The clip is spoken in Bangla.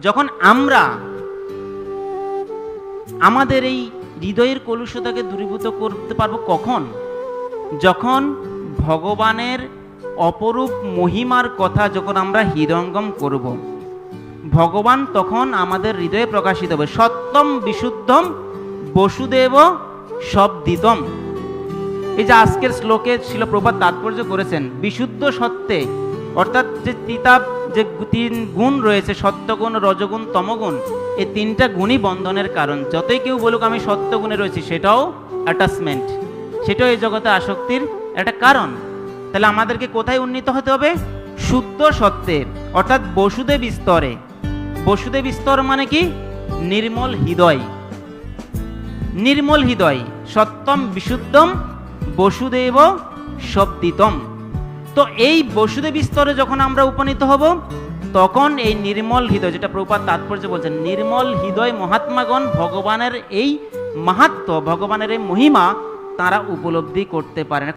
যখন আমরা আমাদের এই হৃদয়ের কলুষতাকে দূরীভূত করতে পারব কখন? যখন ভগবানের অপরূপ মহিমার কথা যখন আমরা হৃদয়ঙ্গম করব, ভগবান তখন আমাদের হৃদয়ে প্রকাশিত হবে। সত্যম বিশুদ্ধম বসুদেব শব্দিতম। এই যে আজকের শ্লোকে ছিল প্রভাত তাৎপর্য করেছেন, বিশুদ্ধ সত্যে অর্থাৎ যে তিতাব, যে তিন গুণ রয়েছে, সত্যগুণ, রজগুণ, তমগুণ, এই তিনটা গুণই বন্ধনের কারণ। যতই কেউ বলুক আমি সত্যগুণে রয়েছি, সেটাও অ্যাটাচমেন্ট সেটাও এই জগতে আসক্তির একটা কারণ। তাহলে আমাদেরকে কোথায় উন্নীত হতে হবে? শুদ্ধ সত্যের অর্থাৎ বসুদেব স্তরে। বসুদেব স্তর মানে কি? নির্মল হৃদয়। নির্মল হৃদয়, সত্যম বিশুদ্ধম বসুদেব শব্দিতম। তো এই বসুদেবী স্তরে যখন আমরা উপনীত হব, তখন এই নির্মল হৃদয়, যেটা প্রপাত তাৎপর্য বলছেন, নির্মল হৃদয় মহাত্মাগণ ভগবানের এই মাহাত্ম, ভগবানের এই মহিমা তারা উপলব্ধি করতে পারেন।